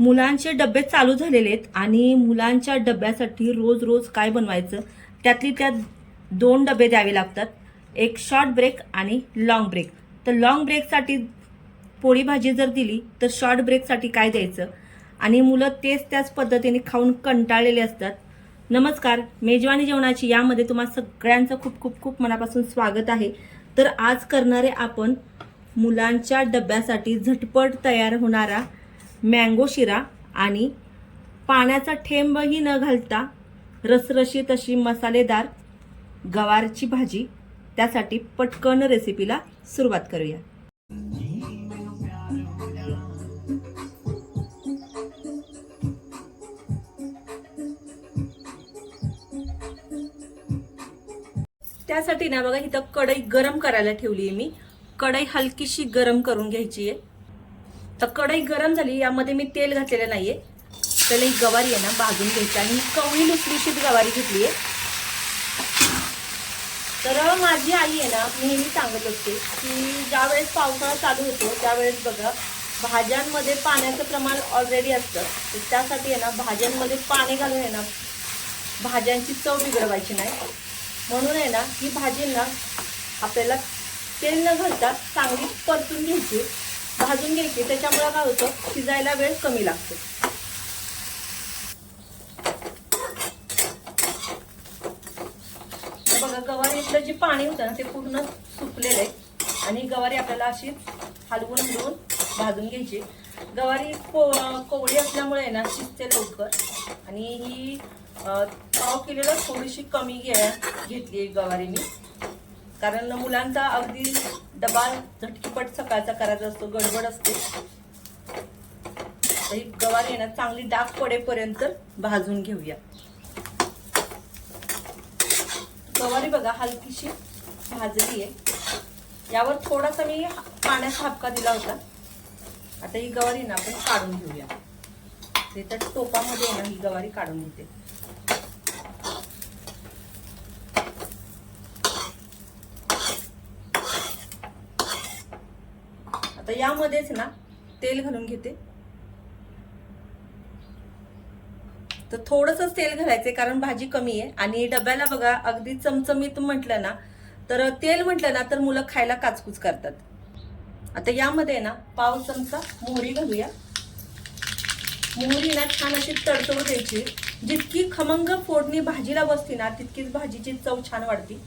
मुलांचे डबे चालू झालेले आहेत आणि मुलांच्या डब्यासाठी रोज रोज काय बनवायचं त्यातली त्यात दोन डबे द्यावे लागतात. एक शॉर्ट ब्रेक आणि लॉंग ब्रेक तर लॉंग ब्रेकसाठी पोळी भाजी जर दिली तर शॉर्ट ब्रेकसाठी काय द्यायचं? आणि मुलं तेच त्याच पद्धतीने खाऊन कंटाळलेले असतात. नमस्कार मेजवानी जेवणाची यामध्ये तुम्हा सगळ्यांचं खूप खूप खूप मनापासून स्वागत आहे. तर आज करणारे आपण मुलांच्या डब्यासाठी झटपट तयार होणारा मँगो शिरा आणि पाण्याचा थेंबही न घालता रसरशीत अशी मसालेदार गवारची भाजी त्यासाठी पटकन रेसिपीला सुरुवात करूया. त्यासाठी ना बघा इथं कढई गरम करायला ठेवली आहे मी. कढई हलकीशी गरम करून घ्यायची आहे. तर कढई गरम झाली यामध्ये मी तेल घातलेलं नाहीये. त्याला ही गवारी आहे ना भाजून घ्यायची. आणि कवळी लुसलुशीत गवारी घेतली आहे तर माझी आई आहे ना नेहमी सांगत असते की ज्यावेळेस पावसाळा चालू होतो त्यावेळेस बघा भाज्यांमध्ये पाण्याचं प्रमाण ऑलरेडी असतं. तर त्यासाठी आहे ना भाज्यांमध्ये पाणी घालून आहे ना भाज्यांची चव बिघडवायची नाही. म्हणून आहे ना ही भाजींना आपल्याला तेल न घालता चांगली परतून घ्यायची. भाजून घ्यायची. त्याच्यामुळे काय होतं? शिजायला वेळ कमी लागतो. बघा गवारीतलं जे पाणी होतं ना ते पूर्ण सुकलेलं आहे. आणि गवारी आपल्याला अशी हलवून घेऊन भाजून घ्यायची. गवारी को कोवळी असल्यामुळे आहे ना शिजते लवकर. आणि ही पाव किलोला थोडीशी कमी घ्या घेतली आहे गवारी मी कारण मुलांचा अगदी डबा झटकीपट सकाळचा करायचा असतो गडबड असते. तर ही गवार येणार चांगली डाग पडेपर्यंत भाजून घेऊया. गवारी बघा हलकीशी भाजली आहे. यावर थोडासा मी पाण्याचा हापका दिला होता. आता ही गवारी ना आपण काढून घेऊया. ते तर टोपामध्ये ना ही गवारी काढून घेते. आता यामध्येच ना तेल घालून घेते. तर थोडंसंच तेल घालायचे कारण भाजी कमी आहे. आणि डब्याला बघा अगदी चमचमीत म्हटलं ना तर तेल म्हटलं ना तर मुलं खायला काचकूच करतात. आता यामध्ये ना पाव चमचा मोहरी घालूया. मोहरी ना छान अशी तडतडू द्यायची. जितकी खमंग फोडणी भाजीला बसते ना तितकीच भाजीची चव छान वाढते.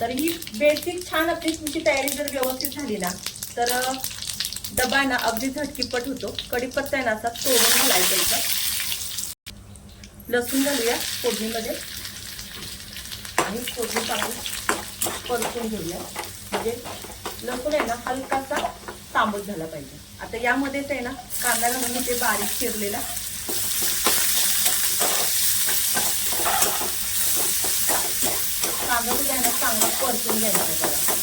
तर ही बेसिक छान आपली तुमची तयारी जर व्यवस्थित झाली ना तर डबा ना अगदी झटकीपट होतो. कढीपत्ता आहे ना असा तोडून घालायचा इथं. लसूण घालूया फोडणीमध्ये. आणि फोडणी चांगली परतून घेऊया. म्हणजे लसूण आहे ना हलकासा तांबूस झाला पाहिजे. आता यामध्येच आहे ना कांदा घालून ते बारीक चिरलेला. कांदा सुद्धा आहे ना चांगला परतून घ्यायचा त्याला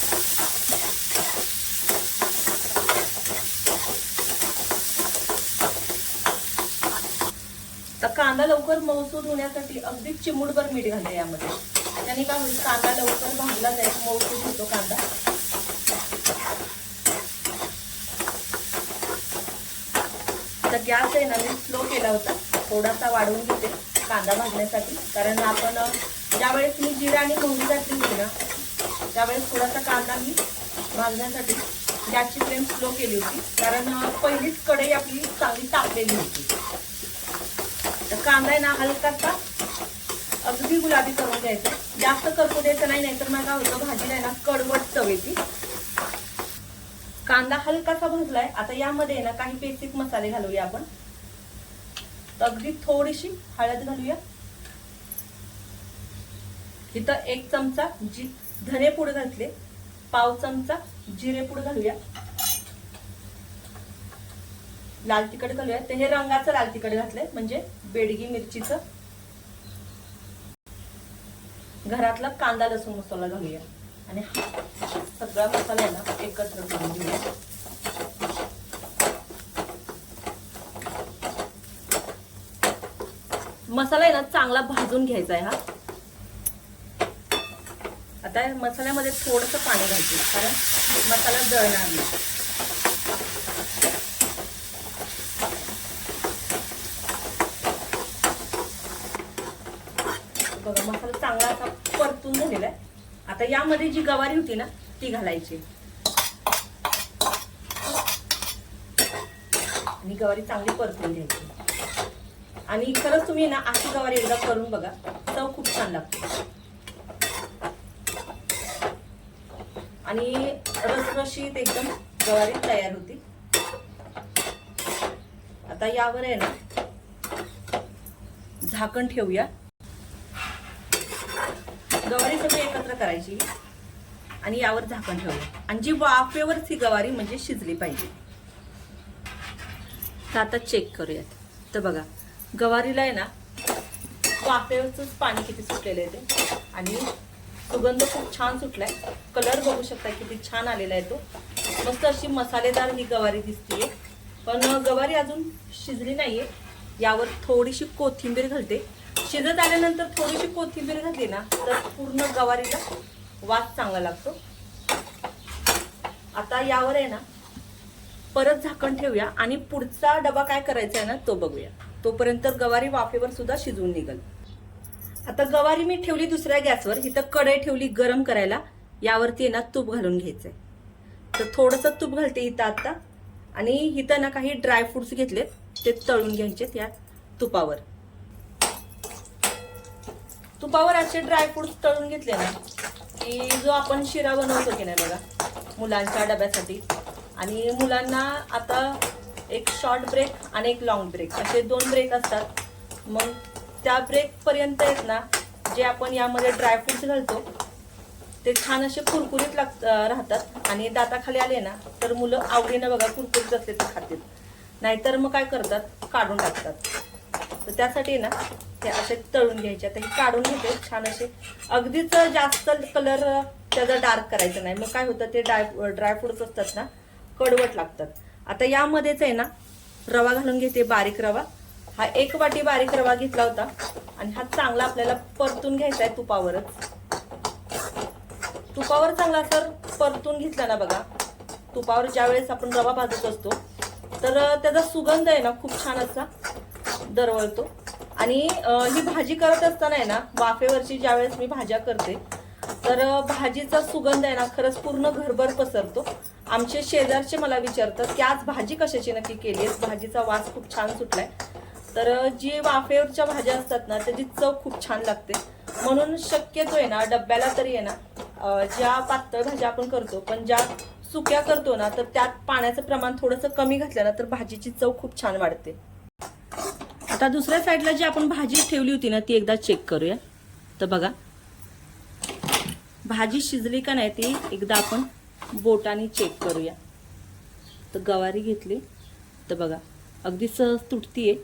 कांदा लवकर मऊसूद होण्यासाठी अगदी चिमूटभर मीठ घालते यामध्ये. त्याने काय होईल? कांदा लवकर भाजला जाईल मऊसूद होतो कांदा. तर गॅस आहे ना मी स्लो केला होता. थोडासा वाढवून घेते कांदा भाजण्यासाठी. कारण आपण ज्यावेळेस मी जिरा आणि मोहरी घातली होती ना त्यावेळेस थोडासा कांदा मी भाजण्यासाठी गॅसची फ्लेम स्लो केली होती. कारण पहिलीच कढई आपली चांगली तापलेली होती. कांदा आहे ना हलकासा अगदी गुलाबी करून घ्यायचा. जास्त करपू द्यायचं नाही नाहीतर मग काय होतं भाजीला आहे ना कडवट चव कांदा हलकासा भाजलाय. आता यामध्ये ना काही बेसिक मसाले घालूया आपण. अगदी थोडीशी हळद घालूया. इथं एक चमचा जी धने पूड घातले पाव चमचा जिरे पूड घालूया. लाल तिखट घालूया ते हे रंगाचं लाल तिखट घातलंय म्हणजे बेडगी मिरचीचं. घरातला कांदा लसूण मसाला घालूया. आणि सगळा मसाला आहे ना एकत्र करून घेऊया. मसाला आहे ना चांगला भाजून घ्यायचा आहे हा. आता मसाल्यामध्ये थोडंसं पाणी घालते कारण मसाला जळणार नाही चांगला असा परतून झालेला आहे. आता यामध्ये जी गवारी होती ना ती घालायची. आणि गवारी चांगली परतून घ्यायची. आणि खरंच तुम्ही ना अशी गवारी एकदा करून बघा. चव खूप छान लागते. आणि रसरशीत एकदम गवारी तयार होती. आता यावर आहे ना झाकण ठेवूया. गवारी सगळी एकत्र करायची. आणि यावर झाकण ठेवलं. आणि जी वाफेवरच ती गवारी म्हणजे शिजली पाहिजे. तर आता चेक करूयात. तर बघा गवारीला आहे ना वाफेवरच पाणी किती सुटलेलं आहे ते. आणि सुगंध खूप छान सुटलाय. कलर बघू शकता किती छान आलेला आहे तो. मस्त अशी मसालेदार ही गवारी दिसतीये. पण गवारी अजून शिजली नाहीये. यावर थोडीशी कोथिंबीर घालते. शिजत आल्यानंतर थोडीशी कोथिंबीर घातली ना तर पूर्ण गवारीला वास चांगला लागतो. आता यावर आहे ना परत झाकण ठेवूया आणि पुढचा डबा काय करायचा आहे ना तो बघूया. तोपर्यंत गवारी वाफेवर सुद्धा शिजवून निघल. आता गवारी मी ठेवली दुसऱ्या गॅसवर इथं कढई ठेवली गरम करायला यावरती आहे ना तूप घालून घ्यायचंय. तर थोडंसं तूप घालते इथं आता आणि इथं ना काही ड्रायफ्रुट्स घेतलेत ते तळून घ्यायचे त्या तुपावर. तुपावर असे ड्रायफ्रुट्स तळून घेतले ना की जो आपण शिरा बनवतो की नाही बघा मुलांच्या डब्यासाठी. आणि मुलांना आता एक शॉर्ट ब्रेक आणि एक लॉंग ब्रेक असे दोन ब्रेक असतात. मग त्या ब्रेकपर्यंत आहेत ना जे आपण यामध्ये ड्रायफ्रुट्स घालतो ते छान असे कुरकुरीत लाग राहतात. आणि दाताखाली आले ना तर मुलं आवडीनं बघा कुरकुरीत असले तर खातील. नाहीतर मग काय करतात? काढून टाकतात. तर त्यासाठी ना ते असे तळून घ्यायचे. आता हे काढून घेते छान असे. अगदीच जास्त कलर त्याचा डार्क करायचा नाही. मग काय होतं ते ड्राय ड्रायफ्रुट्स असतात ना कडवट लागतात. आता यामध्येच आहे ना रवा घालून घेते बारीक रवा. हा एक वाटी बारीक रवा घेतला होता आणि हा चांगला आपल्याला परतून घ्यायचा आहे तुपावरच. तुपावर चांगला तर परतून घेतला ना बघा. तुपावर ज्यावेळेस आपण रवा भाजत असतो तर त्याचा सुगंध आहे ना खूप छान असा दरवळतो. आणि ही भाजी करत असताना आहे ना वाफेवरची ज्या वेळेस मी भाज्या करते तर भाजीचा सुगंध आहे ना खरंच पूर्ण घरभर पसरतो. आमचे शेजारचे मला विचारतात की आज भाजी कशाची नक्की केली आहे भाजीचा वास खूप छान सुटलाय. तर जी वाफेवरच्या भाज्या असतात ना त्याची चव खूप छान लागते. म्हणून शक्यतो आहे ना डब्याला तरी आहे ना ज्या पातळ भाज्या आपण करतो पण ज्या सुक्या करतो ना तर त्यात पाण्याचं प्रमाण थोडंसं कमी घातलं ना तर भाजीची चव खूप छान वाढते. आता दुसऱ्या साईडला जी आपण भाजी ठेवली होती ना ती एकदा चेक करूया. तर बघा. भाजी शिजली का नाही ती एकदा आपण बोटाने चेक करूया. तर गवारी घेतली. तर बघा अगदी सहज तुटतीये.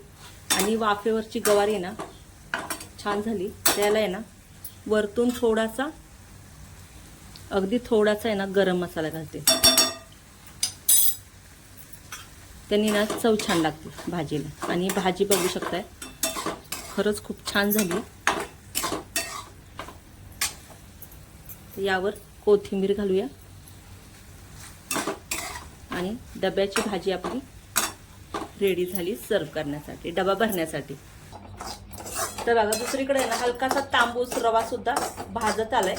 आणि वाफेवरची गवारी ना छान झाली. त्याला आहे ना वरतून थोडासा अगदी थोडासा आहे ना गरम मसाला घालते. त्यांनी ना चव छान लागते भाजीला. आणि भाजी बघू शकताय. खरंच खूप छान झाली. यावर कोथिंबीर घालूया. आणि डब्याची भाजी आपली रेडी झाली सर्व करण्यासाठी डबा भरण्यासाठी. तर बघा दुसरीकडे आहे ना हलकासा तांबूस रवा सुद्धा भाजत आलाय.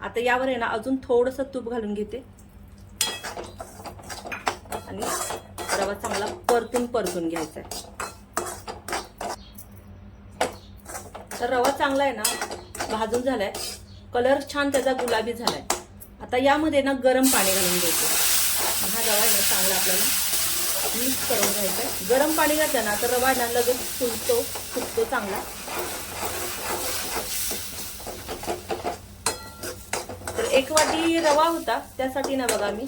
आता यावर आहे ना अजून थोडस तूप घालून घेते. आणि रवा चांगला परतून परतून घ्यायचा आहे. तर रवा चांगला आहे ना भाजून झालाय. कलर छान त्याचा गुलाबी झालाय. आता यामध्ये ना गरम पाणी घालून घ्यायचं. हा रवा आहे ना चांगला आपल्याला मिक्स करून घ्यायचा आहे. गरम पाणी घातलं ना तर रवा ना लगेच फुलतो फुगतो चांगला. तर एक वाटी रवा होता त्यासाठी ना बघा मी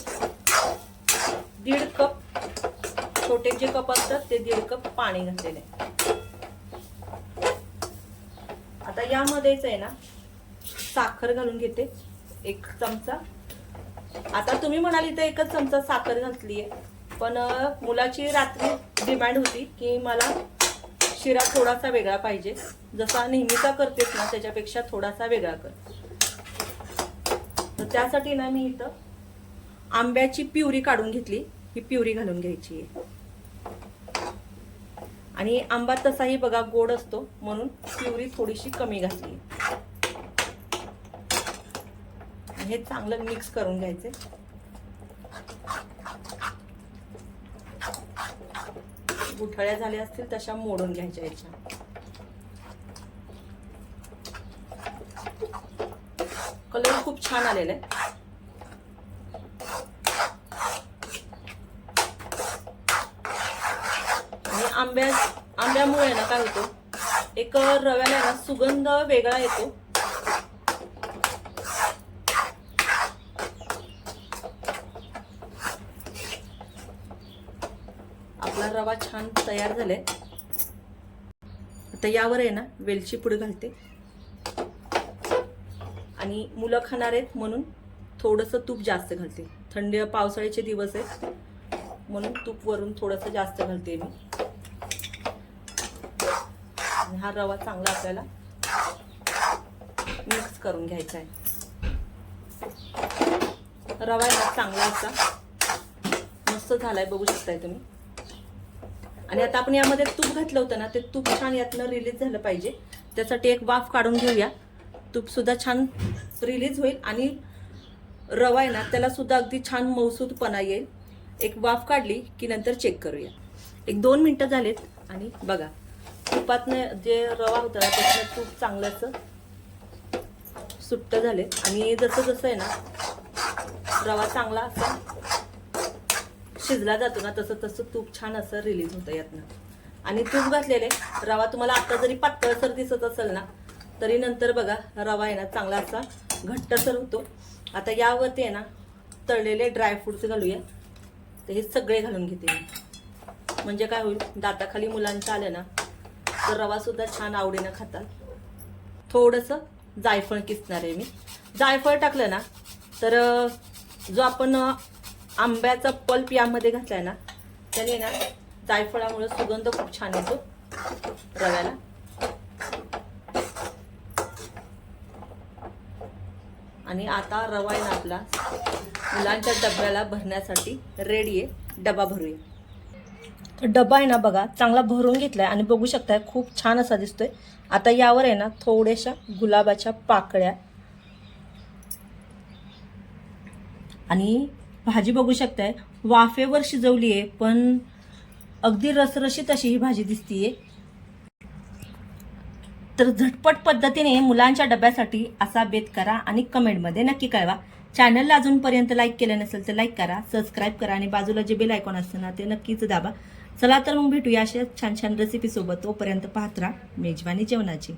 दीड कप छोटे जे कप असतात ते दीड कप पाणी घातलेले. आता यामध्येच आहे ना साखर घालून घेते एक चमचा. आता तुम्ही म्हणाली तर एकच चमचा साखर घातली आहे पण मुलाची रात्री डिमांड होती की मला शिरा थोडासा वेगळा पाहिजे. जसा नेहमीचा करतेस ना त्याच्यापेक्षा थोडासा वेगळा कर. तर त्यासाठी ना मी इथं आंब्याची प्युरी काढून घेतली. ही प्युरी घालून घ्यायची आहे. आणि आंबा तसाही बघा गोड असतो. म्हणून प्युरी थोडीशी कमी घातली. हे चांगलं मिक्स करून घ्यायचे. गुठळ्या झाल्या असतील तशा मोडून घ्यायच्या याच्या. कलर खूप छान आलेला आहे आणि आंब्या त्यामुळे ना काय होतं? एक रव्याला ना सुगंध वेगळा येतो. आपला रवा छान तयार झालाय. आता यावर आहे ना वेलची पूड घालते. आणि मुलं खाणार आहेत म्हणून थोडंसं तूप जास्त घालते. थंडी पावसाळ्याचे दिवस आहेत म्हणून तूप वरून थोडंसं जास्त घालते मी आणि हा रवा चांगला आपल्याला मिक्स करून घ्यायचा आहे. रवा हा चांगला असा. मस्त झालाय बघू शकताय तुम्ही. आणि आता आपण यामध्ये तूप घातलं होतं ना ते तूप छान यातनं रिलीज झालं पाहिजे. त्यासाठी एक वाफ काढून घेऊया. तूप सुद्धा छान रिलीज होईल आणि रवा आहे ना त्याला सुद्धा अगदी छान मौसूदपणा येईल. एक वाफ काढली की नंतर चेक करूया. एक दोन मिनटं झालेत आणि बघा. तुपातनं जे रवा होता ना त्यातनं तूप चांगलंच असं सुट्ट झाले. आणि जसं जसं आहे ना रवा चांगला असा शिजला जातो ना तसं तसं तूप छान असं रिलीज होतं यातनं. आणि तूप घातलेले रवा तुम्हाला आता जरी पातळसर दिसत असेल ना तरी नंतर बघा रवा आहे ना चांगला असा घट्टसर होतो. आता यावरती आहे ना तळलेले ड्रायफ्रुट्स घालूया. तर हे सगळे घालून घेते म्हणजे काय होईल दाताखाली मुलांचं आलं ना तर रवा सुद्धा छान आवडीनं खातात. थोडंसं जायफळ किसणार आहे मी. जायफळ टाकलं ना तर जो आपण आंब्याचा पल्प यामध्ये घातलाय ना त्याने ना जायफळामुळे सुगंध खूप छान येतो रव्याला. आणि आता रवा आहे ना आपला मुलांच्या डब्याला भरण्यासाठी रेडी आहे. डबा भरूया. डबा आहे ना बघा चांगला भरून घेतलाय आणि बघू शकताय खूप छान असा दिसतोय. आता यावर आहे ना थोड्याशा गुलाबाच्या पाकळ्या. आणि भाजी बघू शकताय वाफेवर शिजवली आहे पण अगदी रसरशीत अशी ही भाजी दिसतीये. तर झटपट पद्धतीने मुलांच्या डब्यासाठी असा बेत करा आणि कमेंटमध्ये नक्की कळवा. चॅनलला अजूनपर्यंत लाईक केलं नसेल तर लाईक करा सबस्क्राईब करा आणि बाजूला जे बेल आयकॉन असतं ना ते नक्कीच दाबा. चला तर मग भेटूया अशा छान छान रेसिपी सोबत. तोपर्यंत पाहत राहा मेजवानी जेवणाची.